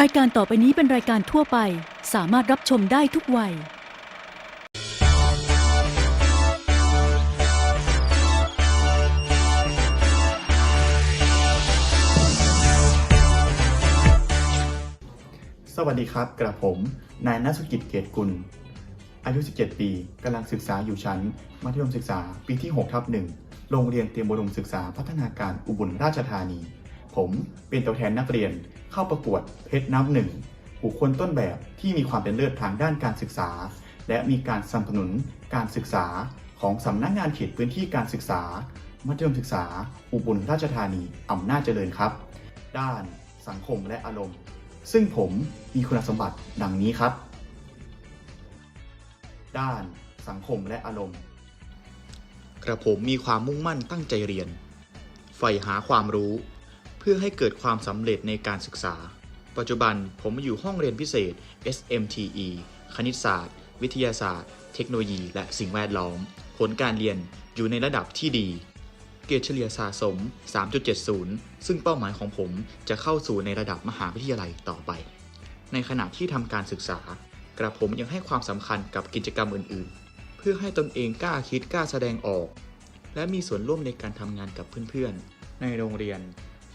รายการต่อไปนี้เป็นรายการทั่วไป สามารถรับชมได้ทุกวัย สวัสดีครับ กระผม นายนัสุกิจเกตกุล อายุ 17 ปีกำลังศึกษาอยู่ชั้น มัธยมศึกษาปีที่6ทับหนึ่งโรงเรียนเตรียมอุดมศึกษาพัฒนาการอุบลราชธานี ผมเป็นตัวแทนนักเรียน เข้าประกวดเพชรน้ำหนึ่งบุคคลต้นแบบที่มีความเป็นเลิศทางด้านการศึกษา และมีการสนับสนุนการศึกษาของสำนักงานเขตพื้นที่การศึกษา มัธยมศึกษา อุบลราชธานีอำนาจเจริญครับ ด้านสังคมและอารมณ์ ซึ่งผมมีคุณสมบัติดังนี้ครับ ด้านสังคมและอารมณ์ กระผมมีความมุ่งมั่นตั้งใจเรียนใฝ่หาความรู้ เพื่อให้เกิดความสำเร็จในการศึกษา ปัจจุบันผมอยู่ห้องเรียนพิเศษ SMTE คณิตศาสตร์ วิทยาศาสตร์ เทคโนโลยี และสิ่งแวดล้อม ผลการเรียนอยู่ในระดับที่ดี เกรดเฉลี่ยสะสม 3.70 ซึ่งเป้าหมายของผมจะเข้าสู่ในระดับมหาวิทยาลัยต่อไป ในขณะที่ทำการศึกษา กระผมยังให้ความสำคัญกับกิจกรรมอื่น ๆ เพื่อให้ตนเองกล้าคิดกล้าแสดงออก และมีส่วนร่วมในการทำงานกับเพื่อน ๆ ในโรงเรียน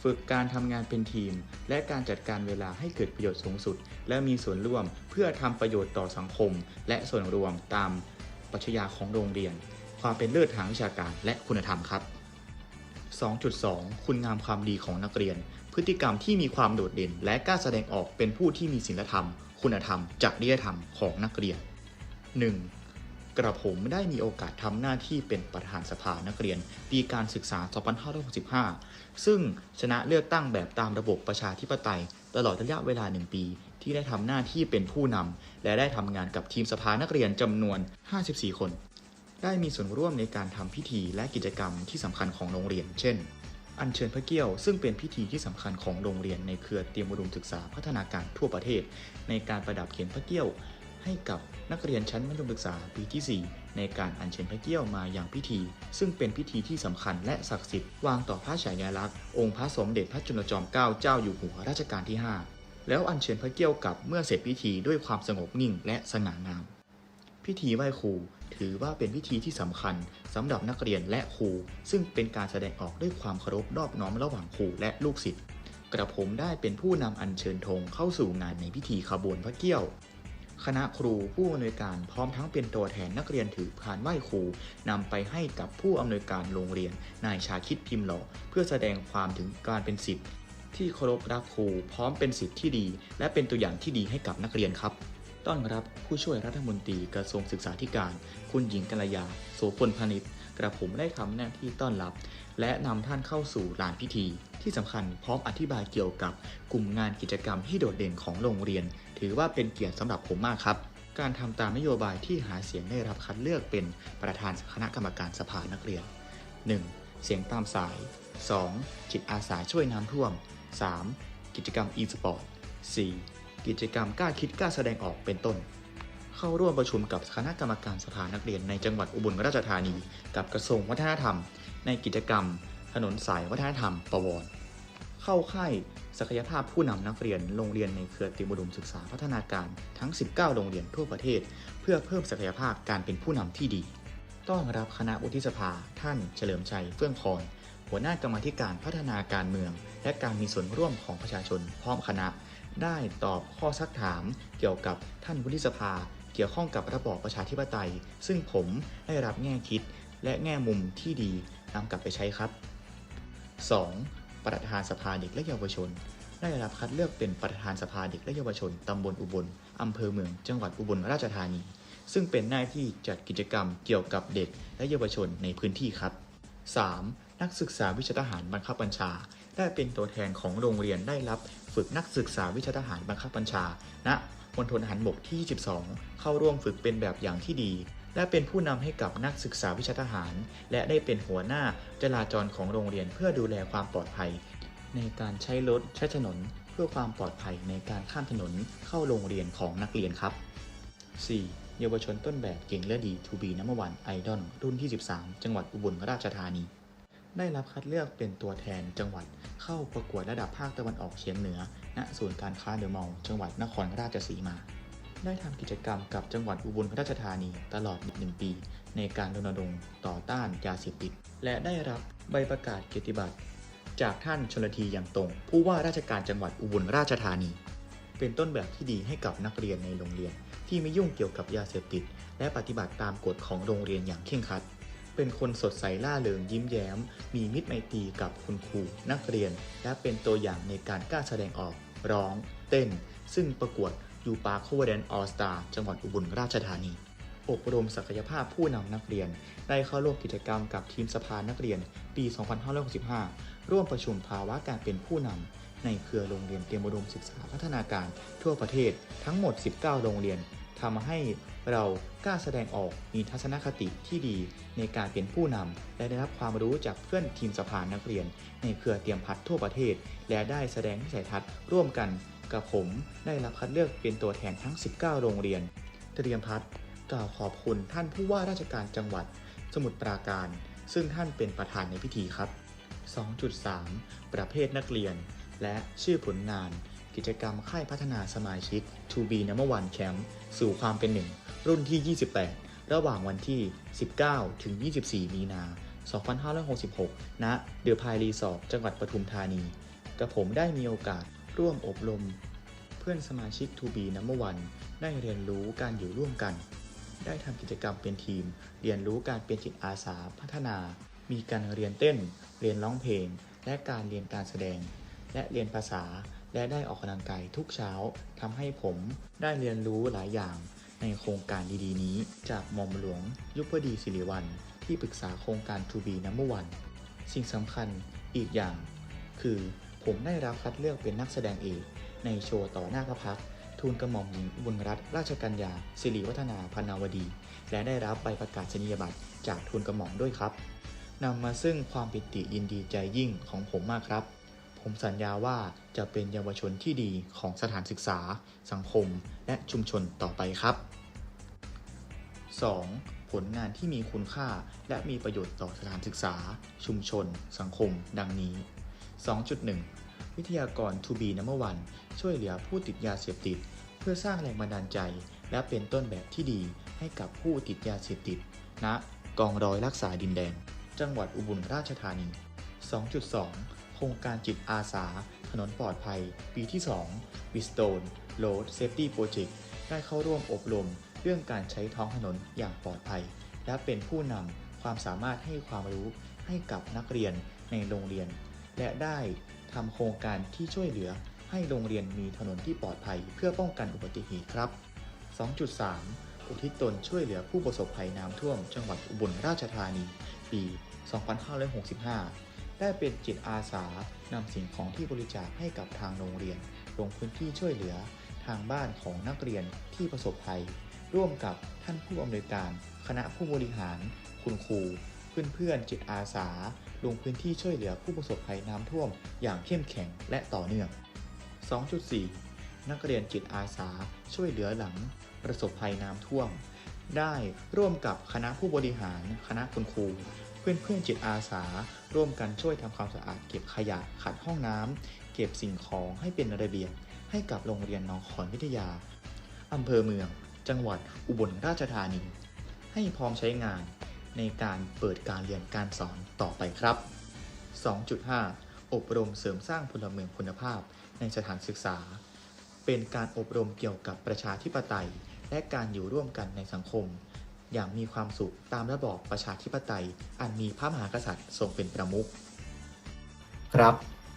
ฝึกการทำงานเป็นทีม และการจัดการเวลาให้เกิดประโยชน์สูงสุด และมีส่วนร่วมเพื่อทำประโยชน์ต่อสังคม และส่วนรวมตามปรัชญาของโรงเรียน ความเป็นเลิศทางวิชาการและคุณธรรมครับ 2.2 คุณงามความดีของนักเรียน พฤติกรรมที่มีความโดดเด่น และกล้าแสดงออกเป็นผู้ที่มีศีลธรรม คุณธรรมจริยธรรมของนักเรียน 1. กระผมได้มีโอกาสทำหน้าที่เป็นประธานสภานักเรียน ปีการศึกษา 2565 ซึ่งชนะเลือกตั้งแบบตามระบบประชาธิปไตย ตลอดระยะเวลา 1 ปี ที่ได้ทำหน้าที่เป็นผู้นำและได้ทำงานกับทีมสภานักเรียนจำนวน 54 คน ได้มีส่วนร่วมในการทำพิธีและกิจกรรมที่สำคัญของโรงเรียน เช่น อัญเชิญพระเกี้ยวซึ่งเป็นพิธีที่สำคัญของโรงเรียนในเครือเตรียมอุดมศึกษาพัฒนาการทั่วประเทศ ในการประดับเขียนพระเกี้ยว ให้กับนักเรียนชั้นมัธยมศึกษาปีที่ 4 ในการอัญเชิญพระเกี้ยวมาอย่างพิธี ซึ่งเป็นพิธีที่สำคัญและศักดิ์สิทธิ์วางต่อพระฉายาลักษณ์องค์พระสมเด็จพระจุลจอมเกล้าเจ้าอยู่หัวรัชกาลที่ 5 แล้วอัญเชิญพระเกี้ยวกลับเมื่อเสร็จพิธีด้วยความสงบนิ่งและสง่างาม พิธีไหว้ครูถือว่าเป็นพิธีที่สำคัญสำหรับนักเรียนและครู ซึ่งเป็นการแสดงออกด้วยความเคารพนอบน้อมระหว่างครูและลูกศิษย์กระผมได้เป็นผู้นำอัญเชิญธงเข้าสู่งานในพิธีขบวนพระเกี้ยว คณะครูผู้อำนวยการพร้อมทั้งเป็นตัวแทนนักเรียนถือพานไหว้ครูนำไปให้กับผู้อำนวยการโรงเรียนนายชาคิดพิมพ์หล่อเพื่อแสดงความถึงการเป็นศิษย์ที่เคารพรักครูพร้อมเป็นศิษย์ที่ดี และเป็นตัวอย่างที่ดีให้กับนักเรียนครับ ต้อนรับผู้ช่วยรัฐมนตรีกระทรวงศึกษาธิการ คุณหญิงกัลยา โสพลพนิษฐ์ กระผมได้ทำหน้าที่ต้อนรับ และนำท่านเข้าสู่ลานพิธี ที่สำคัญพร้อมอธิบายเกี่ยวกับกลุ่มงานกิจกรรมที่โดดเด่นของโรงเรียน ถือว่าเป็นเกียรติสำหรับผมมากครับการทำตามนโยบายที่หาเสียงได้รับคัดเลือกเป็นประธานคณะกรรมการสภานักเรียน 1. เสียงตามสาย 2. จิตอาสาช่วยน้ำท่วม 3. กิจกรรม e-sport 4. กิจกรรมกล้าคิดกล้าแสดงออกเป็นต้น เข้าร่วมประชุมกับคณะกรรมการสภานนักเรียนในจังหวัดอุบลราชธานี กับกระทรวงวัฒนธรรม ในกิจกรรม ถนนสายวัฒนธรรมประวรเข้าค่ายศักยภาพผู้นำนักเรียนโรงเรียนในเครือตรีมอุดมศึกษาพัฒนาการทั้ง 19 โรงเรียนทั่วประเทศ เพื่อเพิ่มศักยภาพการเป็นผู้นำที่ดี ต้อนรับคณะวุฒิสภา ท่านเฉลิมชัยเฟื่องคอนหัวหน้ากรรมธิการพัฒนาการเมือง และการมีส่วนร่วมของประชาชนพร้อมคณะ ได้ตอบข้อซักถามเกี่ยวกับท่านวุฒิสภา เกี่ยวข้องกับระบอบประชาธิปไตย ซึ่งผมได้รับแง่คิดและแง่มุมที่ดีนำกลับไปใช้ครับ 2. ประธานสภาเด็กและเยาวชน ได้รับคัดเลือกเป็นประธานสภาเด็กและเยาวชนตำบลอุบลอำเภอเมือง จังหวัดอุบลราชธานี ซึ่งเป็นหน้าที่จัดกิจกรรมเกี่ยวกับเด็กและเยาวชนในพื้นที่ครับ 3. นักศึกษาวิชาทหารบังคับบัญชา ได้เป็นตัวแทนของโรงเรียนได้รับฝึกนักศึกษาวิชาทหารบังคับบัญชา ณ มณฑลทหารบกที่ 22 เข้าร่วมฝึกเป็นแบบอย่างที่ดี และเป็นผู้นำให้กับนักศึกษาวิชาทหาร และได้เป็นหัวหน้าจราจรของโรงเรียนเพื่อดูแลความปลอดภัย ในการใช้รถใช้ถนน เพื่อความปลอดภัยในการข้ามถนนเข้าโรงเรียนของนักเรียนครับ 4. เยาวชนต้นแบบเก่งและดี To be number one idol รุ่นที่ 13 จังหวัดอุบลราชธานี ได้รับคัดเลือกเป็นตัวแทนจังหวัดเข้าประกวดระดับภาคตะวันออกเฉียงเหนือ ณศูนย์การค้าเดอะมอลล์จังหวัดนครราชสีมา ได้ทำกิจกรรมกับจังหวัดอุบลราชธานีตลอด 1 ปี ในการรณรงค์ต่อต้านยาเสพติด และได้รับใบประกาศเกียรติบัตรจากท่านชลทีอย่างตรง ผู้ว่าราชการจังหวัดอุบลราชธานี เป็นต้นแบบที่ดีให้กับนักเรียนในโรงเรียน ที่ไม่ยุ่งเกี่ยวกับยาเสพติด และปฏิบัติตามกฎของโรงเรียนอย่างเคร่งครัด เป็นคนสดใสล่าเริงยิ้มแย้ม มีมิตรไมตรีกับคุณครูนักเรียน และเป็นตัวอย่างในการกล้าแสดงออก ร้อง เต้น ซึ่งประกวดยูปาโคเวเดนออสตาจังหวัดอุบลราชธานี อบรมศักยภาพผู้นำนักเรียน ได้เข้าร่วมกิจกรรมกับทีมสภานักเรียน ปี 2565 ร่วมประชุมภาวะการเป็นผู้นำในเครือโรงเรียนเตรียมอุดมศึกษาพัฒนาการทั่วประเทศทั้งหมด 19 โรงเรียน ทำให้เรากล้าแสดงออกมีทัศนคติที่ดีในการเป็นผู้นำและได้รับความรู้จากเพื่อนทีมสภานักเรียน ในเครือเตรียมพัฒน์ทั่วประเทศ และได้แสดงวิสัยทัศน์ร่วมกันกับผมได้รับคัดเลือกเป็นตัวแทนทั้ง 19 โรงเรียน เตรียมพัฒน์กล่าวขอบคุณท่านผู้ว่าราชการจังหวัด สมุทรปราการ ซึ่งท่านเป็นประธานในพิธีครับ 2.3 ประเภทนักเรียน และชื่อผลงาน กิจกรรมค่ายพัฒนาสมาชิก To be number one camp สู่ความเป็นหนึ่ง รุ่นที่ 28 ระหว่างวันที่ 19 ถึง 24 มีนา 2566 ณ เดือพายรีสอร์ทจังหวัดปทุมธานี กระผมได้มีโอกาสร่วมอบรม เพื่อนสมาชิก To be number one ได้เรียนรู้การอยู่ร่วมกัน ได้ทำกิจกรรมเป็นทีม เรียนรู้การเป็นจิตอาสาพัฒนา มีการเรียนเต้น เรียนร้องเพลง และการเรียนการแสดง และเรียนภาษา และได้ออกกำลังกายทุกเช้าทำให้ผมได้เรียนรู้หลายอย่างในโครงการดีๆ นี้ จากหม่อมหลวง ยุพดีศิริวัลที่ปรึกษาโครงการ To be number one สิ่งสำคัญอีกอย่าง คือผมได้รับคัดเลือกเป็นนักแสดงเอกในโชว์ต่อหน้าพระพักทูลกระหม่อมหญิงบุญรัตนราชกัญญาสิริวัฒนาพนาวดี และได้รับใบประกาศนียบัตรจากทูลกระหม่อมด้วยครับนำมาซึ่งความปิติยินดีใจยิ่งของผมมากครับ ผมสัญญาว่าจะเป็นเยาวชนที่ดีของสถานศึกษา สังคม และชุมชนต่อไปครับ 2. ผลงานที่มีคุณค่าและมีประโยชน์ต่อสถานศึกษา ชุมชน สังคม ดังนี้ 2.1 วิทยากร To be number one ช่วยเหลือผู้ติดยาเสพติด เพื่อสร้างแรงบันดาลใจ และเป็นต้นแบบที่ดีให้กับผู้ติดยาเสพติดณกองร้อยรักษาดินแดนจังหวัดอุบลราชธานี 2.2 โครงการจิตอาสา ถนนปลอดภัย ปีที่ 2 w i s t o n e Road Safety Project ได้เข้าร่วมอบรม เรื่องการใช้ท้องถนนอย่างปลอดภัย และเป็นผู้นำความสามารถให้ความรู้ให้กับนักเรียนในโรงเรียน และได้ทำโครงการที่ช่วยเหลือให้โรงเรียนมีถนนที่ปลอดภัย เพื่อป้องกันอุบัติเหตุครับ 2.3 อุทิศตนช่วยเหลือผู้ประสบภัยน้ำท่วม จังหวัดอุบลราชธานี ปี 2565 ได้เป็นจิตอาสานำสิ่งของที่บริจาคให้กับทางโรงเรียน ลงพื้นที่ช่วยเหลือทางบ้านของนักเรียนที่ประสบภัย ร่วมกับท่านผู้อำนวยการ คณะผู้บริหาร คุณครู เพื่อนๆจิตอาสา ลงพื้นที่ช่วยเหลือผู้ประสบภัยน้ำท่วม อย่างเข้มแข็งและต่อเนื่อง 2.4 นักเรียนจิตอาสาช่วยเหลือหลัง ประสบภัยน้ำท่วม ได้ร่วมกับคณะผู้บริหาร คณะคุณครู เพื่อนๆจิตอาสา ร่วมกันช่วยทำความสะอาด เก็บขยะขัดห้องน้ำเก็บสิ่งของให้เป็นระเบียบให้กับโรงเรียนหนองขอนวิทยาอำเภอเมือง จังหวัดอุบลราชธานี ให้พร้อมใช้งานในการเปิดการเรียนการสอนต่อไปครับ 2.5 อบรมเสริมสร้างพลเมืองคุณภาพในสถานศึกษา เป็นการอบรมเกี่ยวกับประชาธิปไตย และการอยู่ร่วมกันในสังคม อย่างมีความสุขตามระบอบประชาธิปไตย อันมีพระมหากษัตริย์ทรงเป็นประมุขครับ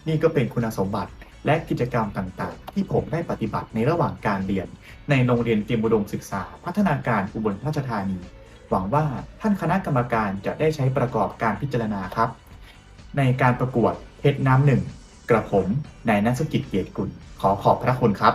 นี่ก็เป็นคุณสมบัติและกิจกรรมต่างๆ ที่ผมได้ปฏิบัติในระหว่างการเรียน ในโรงเรียนเตรียมอุดมศึกษา พัฒนาการอุบลราชธานี หวังว่าท่านคณะกรรมการจะได้ใช้ประกอบการพิจารณาครับ ในการประกวดเพชรน้ำหนึ่งกระผมนายนักกิจเกียรติกุลขอขอบพระคุณครับ